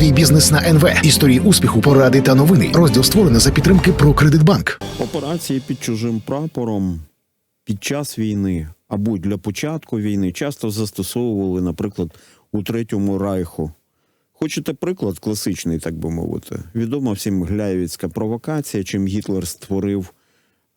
Свій бізнес на НВ. Історії успіху, поради та новини. Розділ створений за підтримки про Кредитбанк. Операції під чужим прапором під час війни або для початку війни часто застосовували, наприклад, у Третьому Райху. Хочете приклад класичний, так би мовити? Відома всім гляєвіцька провокація, чим Гітлер створив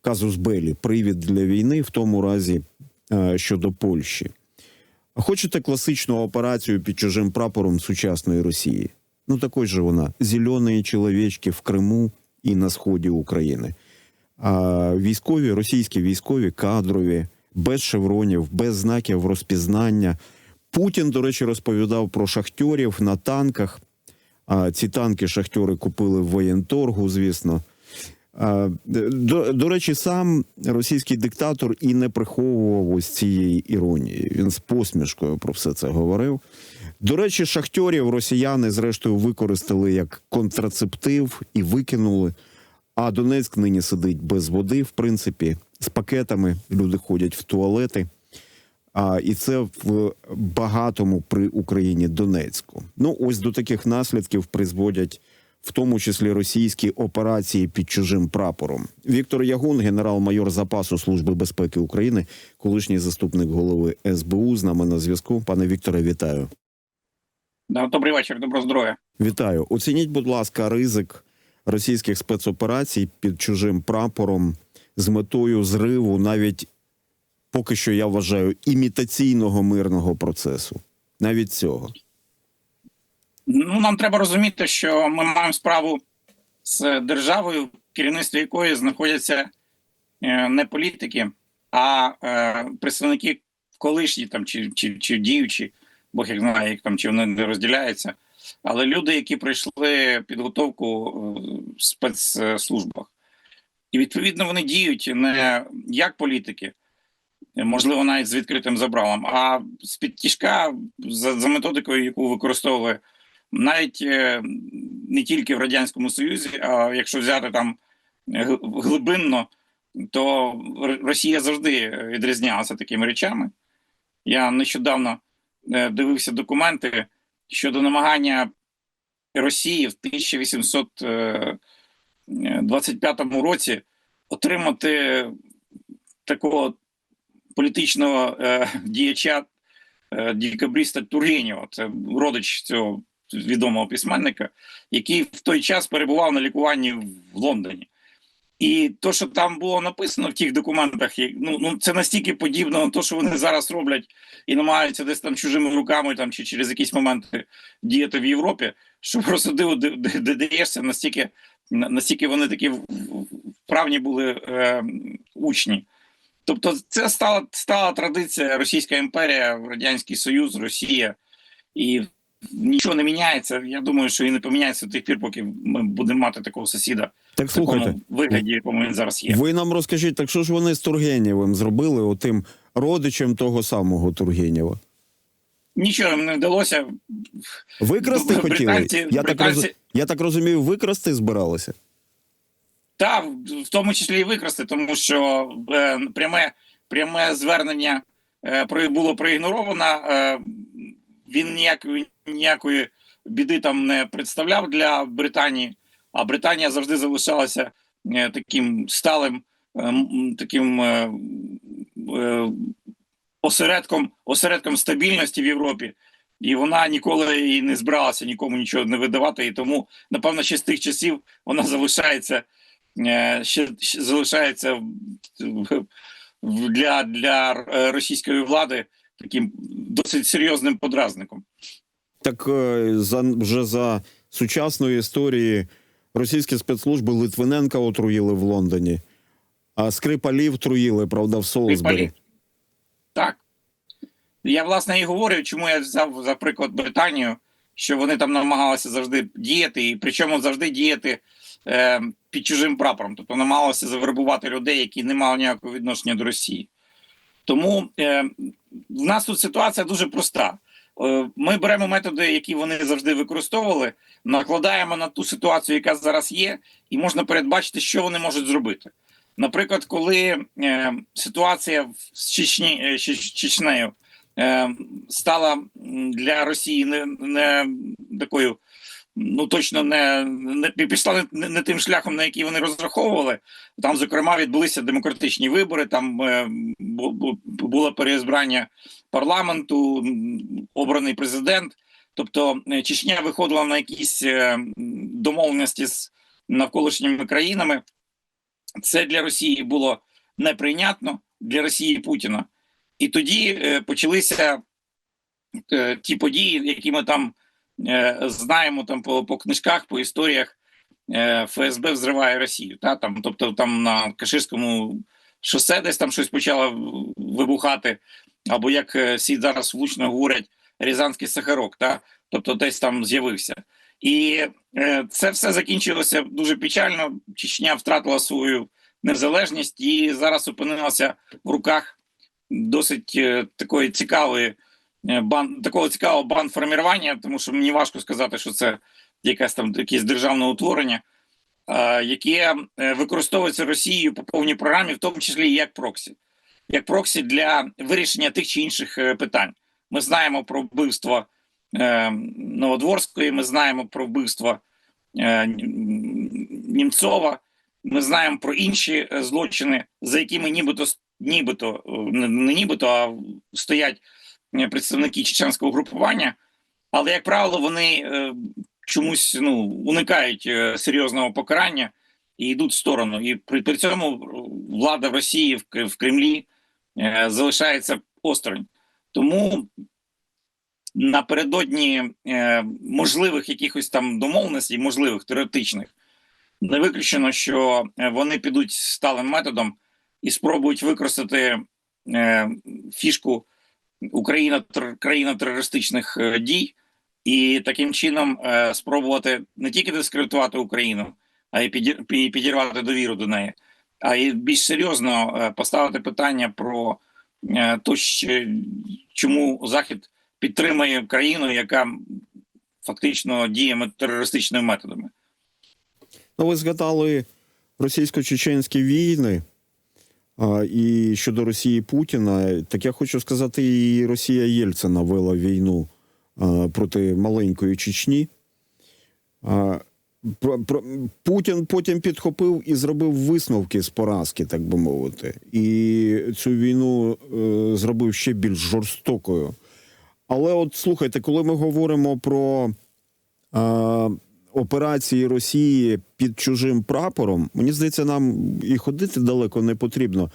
казус Белі, привід для війни, в тому разі е, щодо Польщі. Хочете класичну операцію під чужим прапором сучасної Росії? Ну такой же вона зелені чоловічки в Криму і на сході України. А військові, російські військові, кадрові, без шевронів, без знаків розпізнання. Путін, до речі, розповідав про шахтьорів на танках. А ці танки шахтьори купили в воєнторгу, звісно. До, до речі, сам російський диктатор і не приховував ось цієї іронії. Він з посмішкою про все це говорив. До речі, шахтьорів росіяни, зрештою, використали як контрацептив і викинули. А Донецьк нині сидить без води, в принципі, з пакетами. Люди ходять в туалети. А, і це в багатому при Україні Донецьку. Ну, ось до таких наслідків призводять в тому числі російські операції під чужим прапором. Віктор Ягун, генерал-майор запасу Служби безпеки України, колишній заступник голови СБУ, з нами на зв'язку. Пане Вікторе, вітаю. Добрий вечір, доброго здоров'я. Вітаю. Оцініть, будь ласка, ризик російських спецоперацій під чужим прапором з метою зриву, навіть поки що я вважаю, імітаційного мирного процесу. Навіть цього. Ну нам треба розуміти, що ми маємо справу з державою, в керівництві якої знаходяться е, не політики, а е, представники колишні там чи, чи, чи діючі, Бог як знає, як там чи вони не розділяються. Але люди, які пройшли підготовку в спецслужбах, і відповідно вони діють не як політики, можливо, навіть з відкритим забралом, а з під тяжка за, за методикою, яку використовує навіть е, не тільки в радянському союзі, а якщо взяти там г- глибинно, то Росія завжди відрізнялася такими речами. Я нещодавно е, дивився документи щодо намагання Росії в 1825 році отримати такого політичного е, діяча е, декабриста Тургенєва, це родич цього відомого письменника, який в той час перебував на лікуванні в Лондоні. І то, що там було написано в тих документах, ну, ну це настільки подібно на те, що вони зараз роблять і намагаються десь там чужими руками там чи через якісь моменти діяти в Європі, що просто даєшся, настільки, настільки вони такі вправні були е, учні. Тобто, це стала стала традиція Російська імперія, Радянський Союз, Росія, і нічого не міняється. Я думаю, що і не поміняється до тих пір, поки ми будемо мати такого сусіда Так в слухайте, такому вигляді, якому він зараз є. ви нам розкажіть, так що ж вони з Тургенєвим зробили, отим родичем того самого Тургенєва? Нічого їм не вдалося. Викрасти хотіли? британці- я, так роз... я так розумію, викрасти збиралися. Та в в тому числі і викрасти, тому що е, пряме, пряме звернення е, було проігноровано. Е, він ніякої, ніякої біди там не представляв для Британії, а Британія завжди залишалася е, таким сталим, е, таким е, осередком, осередком стабільності в Європі. І вона ніколи і не збиралася нікому нічого не видавати. І тому, напевно, ще з тих часів вона залишається ще, ще залишається для, для російської влади таким досить серйозним подразником. Так е, за вже за сучасної історії російські спецслужби Литвиненка отруїли в Лондоні, а Скрипалів труїли, правда, в Солсбері. Так. Я власне і говорю, чому я взяв за приклад Британію, що вони там намагалися завжди діяти, і причому завжди діяти е, під чужим прапором, тобто намагалися завербувати людей, які не мали ніякого відношення до Росії. Тому е, в нас тут ситуація дуже проста. Е, Ми беремо методи, які вони завжди використовували, накладаємо на ту ситуацію, яка зараз є, і можна передбачити, що вони можуть зробити. Наприклад, коли е, ситуація з Чечні, е, Чечнею е, стала для Росії не, не такою ну точно не, не пішла не, не тим шляхом, на який вони розраховували. Там, зокрема, відбулися демократичні вибори. Там е, бу- бу- було переізбрання парламенту, обраний президент. Тобто е, Чечня виходила на якісь е, домовленості з навколишніми країнами. Це для Росії було неприйнятно для Росії Путіна. І тоді е, почалися ті події, які ми там знаємо там по, по книжках, по історіях. Е, ФСБ взриває Росію. Та? Там, тобто там на Каширському шосе десь там щось почало вибухати, або як е, всі зараз влучно говорять, Рязанський Сахарок, та? тобто десь там з'явився. І е, це все закінчилося дуже печально. Чечня втратила свою незалежність і зараз опинилася в руках досить е, такої цікавої е, бан такого цікавого бандформування, тому що мені важко сказати, що це якесь там якесь державне утворення, е, яке е, використовується Росією по повній програмі, в тому числі і як проксі, як проксі для вирішення тих чи інших е, питань. Ми знаємо про вбивство е, Новодворської, ми знаємо про вбивство е, Німцова. Ми знаємо про інші е, злочини, за якими нібито нібито е, не, нібито, а стоять е, представники чеченського групування, але як правило, вони е, чомусь ну уникають е, серйозного покарання і йдуть в сторону. І при, при цьому е, влада в Росії в, в Кремлі е, залишається осторонь. Тому напередодні е, можливих якихось там домовленостей, можливих теоретичних, не виключено, що е, вони підуть сталим методом і спробують використати е, фішку Україна країна терористичних е, дій, і таким чином е, спробувати не тільки дискредитувати Україну, а й підірвати довіру до неї, а й більш серйозно е, поставити питання про е, то, чому Захід підтримує країну, яка фактично діє терористичними методами. Ну, ви згадали російсько-чеченські війни і щодо Росії Путіна. Так я хочу сказати, і Росія Єльцина вела війну проти маленької Чечні. Путін потім підхопив і зробив висновки з поразки, так би мовити. І цю війну е, зробив ще більш жорстокою. Але от слухайте, коли ми говоримо про операції Росії під чужим прапором, мені здається, нам і ходити далеко не потрібно.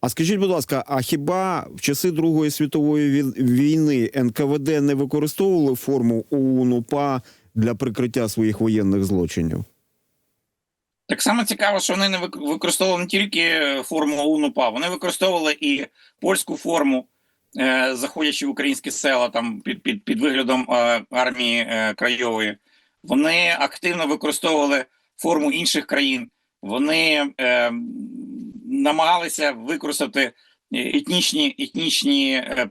А скажіть, будь ласка, а хіба в часи Другої світової війни НКВД не використовували форму ОУН-УПА для прикриття своїх воєнних злочинів? Так само цікаво, що вони не використовували не тільки форму ОУН-УПА, вони використовували і польську форму, е, заходячи в українські села там під, під, під виглядом е, армії е, краєвої. Вони активно використовували форму інших країн. Вони е, намагалися використати етнічні, етнічні е,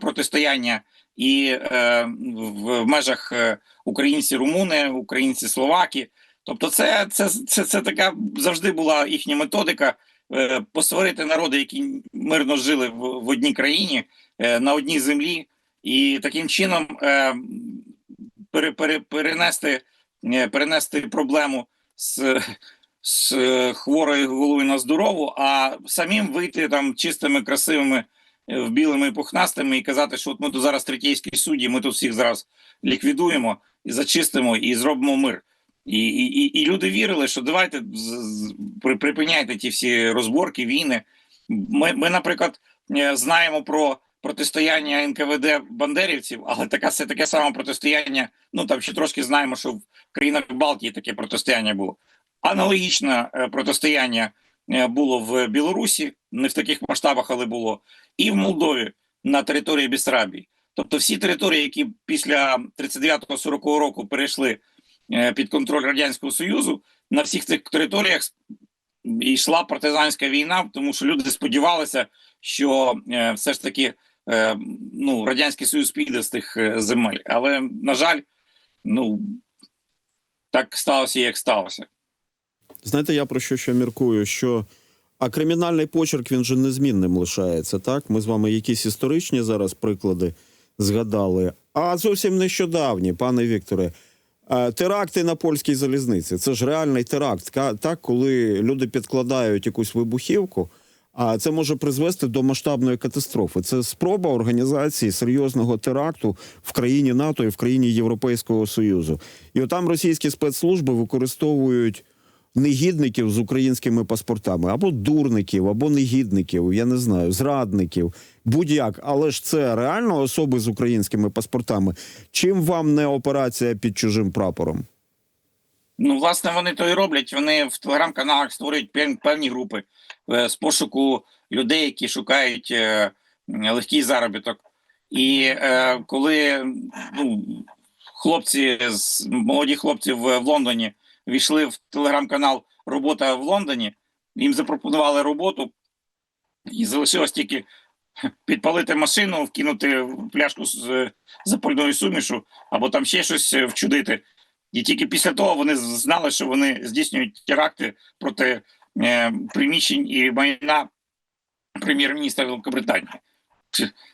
протистояння і е, в, межах е, українці-румуни, українці-словаки. Тобто, це, це, це, це така завжди була їхня методика е, посварити народи, які мирно жили в, в одній країні е, на одній землі, і таким чином е, пере, пере, перенести, е, перенести проблему з, з е, хворої голови на здорову, а самим вийти там чистими, красивими, е, в білими пухнастими і казати, що от ми тут зараз третійські судді, ми тут всіх зараз ліквідуємо і зачистимо і зробимо мир. І, і, і, люди вірили, що давайте припиняйте ті всі розборки, війни. Ми, ми, наприклад, е, знаємо про протистояння НКВД бандерівців, але таке, це таке саме протистояння. Ну там ще трошки знаємо, що в країнах Балтії таке протистояння було. Аналогічне е, протистояння е, було в Білорусі, не в таких масштабах, але було, і в Молдові на території Бісрабії. Тобто всі території, які після 39-40 року перейшли е, під контроль Радянського Союзу, на всіх цих територіях йшла партизанська війна, тому що люди сподівалися, що все ж таки ну, Радянський Союз піде з тих е, земель. Але, на жаль, ну так сталося, як сталося. Знаєте, я про що ще міркую? Що а кримінальний почерк він же незмінним лишається, так? Ми з вами якісь історичні зараз приклади згадали. А зовсім нещодавні, пане Вікторе, Е, Теракти на польській залізниці. Це ж реальний теракт. Так, коли люди підкладають якусь вибухівку, а це може призвести до масштабної катастрофи. Це спроба організації серйозного теракту в країні НАТО і в країні Європейського Союзу. І отам російські спецслужби використовують негідників з українськими паспортами, або дурників, або негідників, я не знаю, зрадників, будь-як. Але ж це реально особи з українськими паспортами. Чим вам не операція під чужим прапором? Ну, власне, вони то і роблять. Вони в телеграм-каналах створюють певні групи е, з пошуку людей, які шукають е, легкий заробіток. І е, коли ну, хлопці молоді хлопці в, Лондоні війшли в телеграм-канал Робота в Лондоні, їм запропонували роботу, і залишилось тільки підпалити машину, вкинути пляшку з запальною сумішу, або там ще щось вчудити. І тільки після того вони знали, що вони здійснюють теракти проти е, приміщень і майна прем'єр-міністра Великобританії.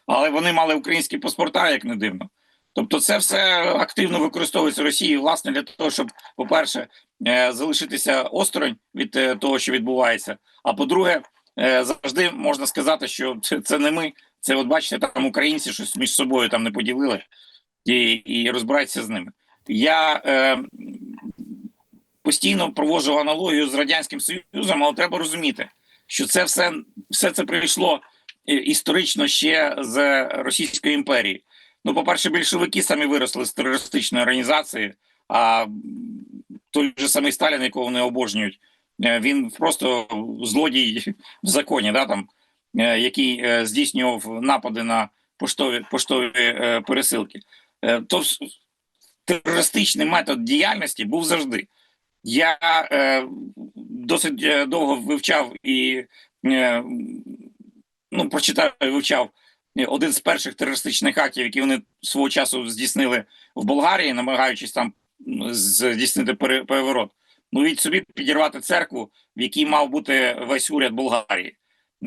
Але вони мали українські паспорта, як не дивно. Тобто, це все активно використовується Росією, власне, для того, щоб, по-перше, е, залишитися осторонь від е, того, що відбувається. А по-друге, е, завжди можна сказати, що це, це не ми. Це, от бачите, там українці щось між собою там не поділили і, і розбираються з ними. Я е, постійно проводжу аналогію з радянським союзом, але треба розуміти, що це все, все це прийшло е, історично ще з Російської імперії. Ну, по-перше, більшовики самі виросли з терористичної організації, а той же самий Сталін, якого вони обожнюють, е, він просто злодій в законі, да, там, е, який здійснював напади на поштові, поштові пересилки. То терористичний метод діяльності був завжди. Я е, досить е, довго вивчав і е, ну, прочитав і вивчав е, один з перших терористичних актів, які вони свого часу здійснили в Болгарії, намагаючись там здійснити переворот. Ну, від собі підірвати церкву, в якій мав бути весь уряд Болгарії.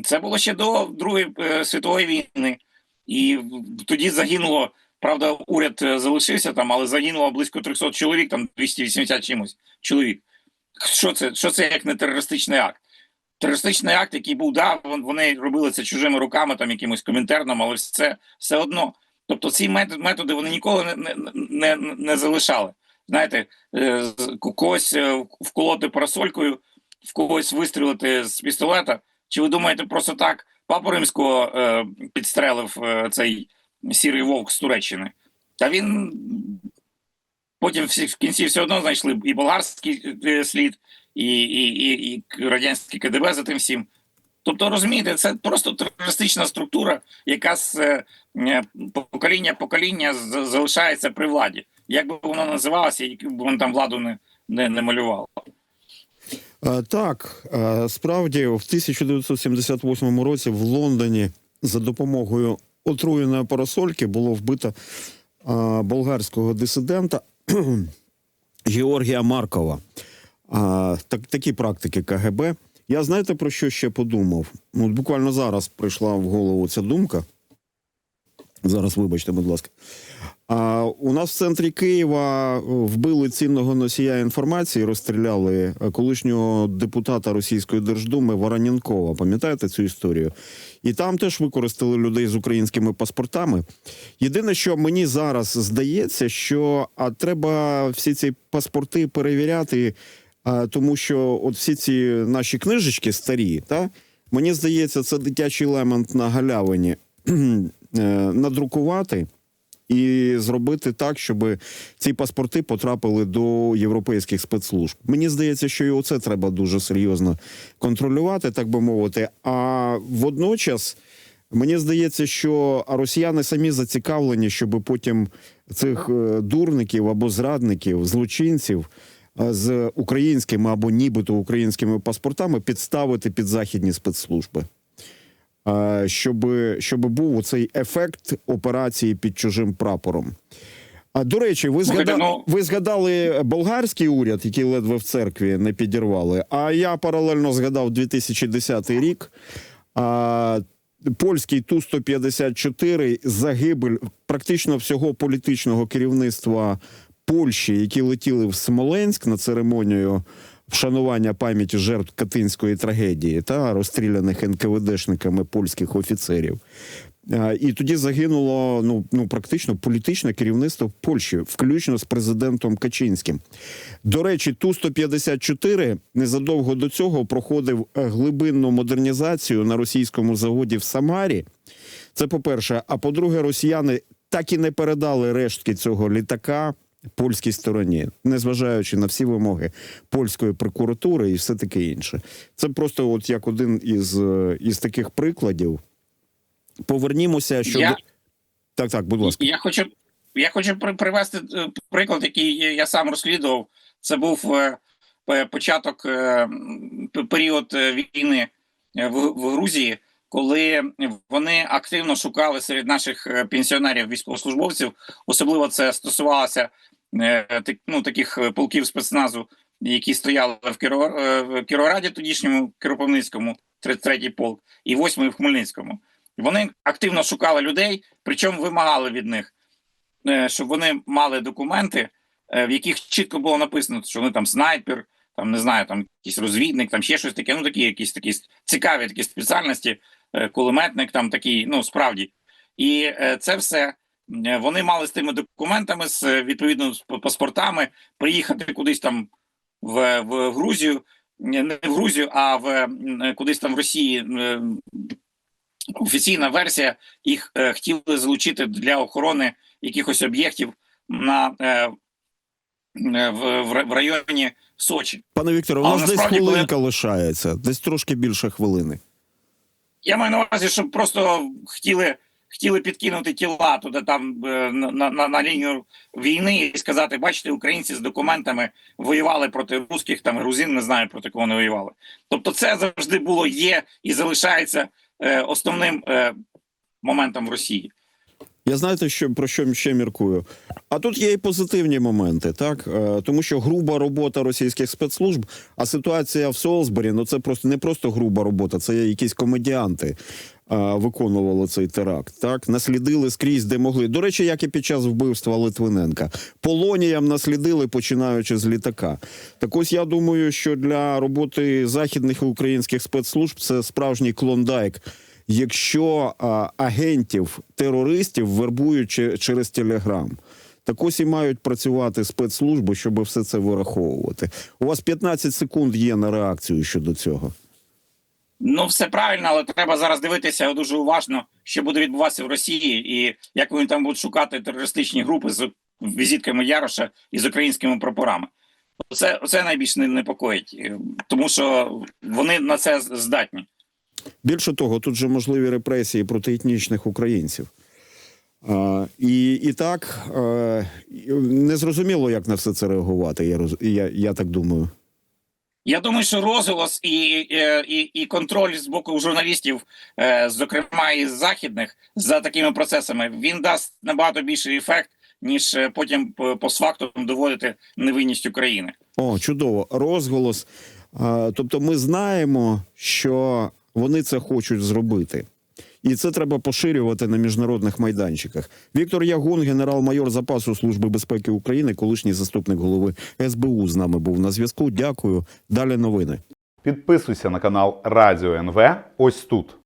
Це було ще до Другої е, світової війни, і тоді загинуло. Правда, уряд е, залишився там, але загинуло близько 300 чоловік, там 280 чимось чоловік. Що це? Що це як не терористичний акт? Терористичний акт, який був, да, вон- вони робили це чужими руками, там якимось комінтерном, але це все одно. Тобто ці методи вони ніколи не, не, не, не залишали. Знаєте, е, когось е, вколоти парасолькою, в когось вистрілити з пістолета. Чи ви думаєте, просто так папу римського підстрелив цей сірий вовк з Туреччини? Та він потім в кінці все одно знайшли і болгарський е, слід, і, і, і, і радянський КДБ за тим всім. Тобто, розумієте, це просто терористична структура, яка з е, е, покоління покоління залишається при владі. Як би вона називалася, яку б вона там владу не, не, не малювала. Так, справді, в 1978 році в Лондоні за допомогою отруєної парасольки було вбито а, болгарського дисидента Георгія Маркова. А, так, такі практики КГБ. Я знаєте про що ще подумав? Ну, от буквально зараз прийшла в голову ця думка. Зараз, вибачте, будь ласка. А, у нас в центрі Києва вбили цінного носія інформації, розстріляли колишнього депутата Російської Держдуми Вороненкова. Пам'ятаєте цю історію? І там теж використали людей з українськими паспортами. Єдине, що мені зараз здається, що а треба всі ці паспорти перевіряти, а, тому що от всі ці наші книжечки старі, та мені здається, це дитячий елемент на галявині надрукувати і зробити так, щоб ці паспорти потрапили до європейських спецслужб. Мені здається, що і оце треба дуже серйозно контролювати, так би мовити. А водночас. Мені здається, що росіяни самі зацікавлені, щоб потім цих е, дурників або зрадників, злочинців е, з українськими або нібито українськими паспортами підставити під західні спецслужби. Щоб, щоб був цей ефект операції під чужим прапором. А до речі, ви згадали, ну- ви згадали болгарський уряд, який ледве в церкві не підірвали. А я паралельно згадав 2010 рік. А, польський Ту-154 загибель практично всього політичного керівництва Польщі, які летіли в Смоленськ на церемонію вшанування пам'яті жертв Катинської трагедії та розстріляних НКВДшниками польських офіцерів. Е, І тоді загинуло ну, ну практично політичне керівництво Польщі, включно з президентом Качинським. До речі, ту 154 незадовго до цього проходив е, глибинну модернізацію на російському заводі в Самарі. Це по-перше. А по-друге, росіяни так і не передали рештки цього літака польській стороні, незважаючи на всі вимоги польської прокуратури і все таке інше. Це просто от як один із, е, із таких прикладів. Повернімося щодо. Я- Так, так, будь ласка. Я хочу, я хочу при- привести е, приклад, який я сам розслідував. Це був е, початок період війни в, Грузії, коли вони активно шукали серед наших пенсіонерів військовослужбовців. Особливо це стосувалося ну, таких е, полків спецназу, які стояли в, е, Кіровограді, тодішньому Кіропивницькому, 33-й полк, і 8-й в Хмельницькому. Вони активно шукали людей, причому вимагали від них, е, щоб вони мали документи, е, в яких чітко було написано, що вони там снайпер, там не знаю, там якийсь розвідник, там ще щось таке. Ну такі якісь такі цікаві такі спеціальності, е, кулеметник, там такий, ну справді. І е, це все е, вони мали з тими документами, з е, відповідно з паспортами, приїхати кудись там в, в Грузію, не в Грузію, а в кудись там в Росії. е, Офіційна версія їх е, хотіли залучити для охорони якихось об'єктів на е, е, в, в, районі Сочі. Пане Вікторе, у нас десь насправді, коли- хвилинка лишається, десь трошки більше хвилини. Я маю на увазі, щоб просто хотіли, хотіли підкинути тіла туди там е, на, на, на лінію війни і сказати: бачите, українці з документами воювали проти русських, там грузин, не знаю проти кого не воювали. Тобто, це завжди було, є і залишається е, основним е, моментом в Росії. Я знаєте, що про що ще міркую? А тут є і позитивні моменти, так Е, тому що груба робота російських спецслужб, а ситуація в Солсбері, ну це просто не просто груба робота, це якісь комедіанти е, виконували цей теракт. Так наслідили скрізь, де могли. До речі, як і під час вбивства Литвиненка, полоніям наслідили, починаючи з літака. Так ось я думаю, що для роботи західних українських спецслужб це справжній клондайк якщо а, агентів терористів вербують через Телеграм. Так ось і мають працювати спецслужби, щоб все це вираховувати. У вас 15 секунд є на реакцію щодо цього. Ну, все правильно, але треба зараз дивитися дуже уважно, що буде відбуватися в Росії, і як вони там будуть шукати терористичні групи з візитками Яроша і з українськими прапорами. Це, це найбільш не- непокоїть, тому що вони на це здатні. Більше того, тут же можливі репресії проти етнічних українців. А, і, і так е, незрозуміло, як на все це реагувати. Я, роз- я, я так думаю. Я думаю, що розголос і, е, і, і контроль з боку журналістів, е, зокрема і західних, за такими процесами, він дасть набагато більший ефект, ніж е, потім по- постфактум доводити невинність України. О, чудово. Розголос. Тобто, ми знаємо, що вони це хочуть зробити. І це треба поширювати на міжнародних майданчиках. Віктор Ягун, генерал-майор запасу Служби безпеки України, колишній заступник голови СБУ, з нами був на зв'язку. Дякую. Далі новини. Підписуйся на канал Радіо НВ ось тут.